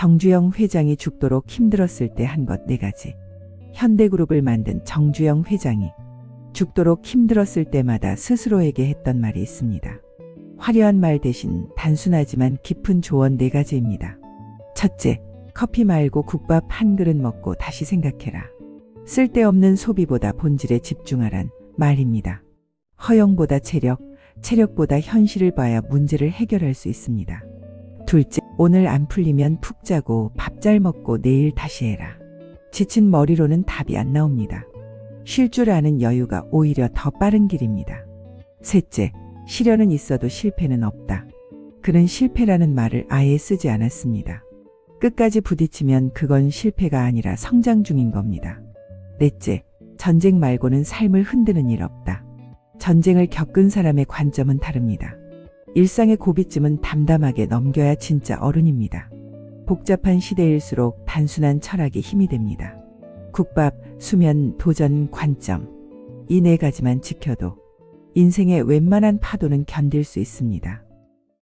정주영 회장이 죽도록 힘들었을 때 한 것 네 가지. 현대그룹을 만든 정주영 회장이 죽도록 힘들었을 때마다 스스로에게 했던 말이 있습니다. 화려한 말 대신 단순하지만 깊은 조언 네 가지입니다. 첫째, 커피 말고 국밥 한 그릇 먹고 다시 생각해라. 쓸데없는 소비보다 본질에 집중하란 말입니다. 허영보다 체력, 체력보다 현실을 봐야 문제를 해결할 수 있습니다. 둘째, 오늘 안 풀리면 푹 자고 밥 잘 먹고 내일 다시 해라. 지친 머리로는 답이 안 나옵니다. 쉴 줄 아는 여유가 오히려 더 빠른 길입니다. 셋째, 시련은 있어도 실패는 없다. 그는 실패라는 말을 아예 쓰지 않았습니다. 끝까지 부딪히면 그건 실패가 아니라 성장 중인 겁니다. 넷째, 전쟁 말고는 삶을 흔드는 일 없다. 전쟁을 겪은 사람의 관점은 다릅니다. 일상의 고비쯤은 담담하게 넘겨야 진짜 어른입니다. 복잡한 시대일수록 단순한 철학이 힘이 됩니다. 국밥, 수면, 도전, 관점. 이 네 가지만 지켜도 인생의 웬만한 파도는 견딜 수 있습니다.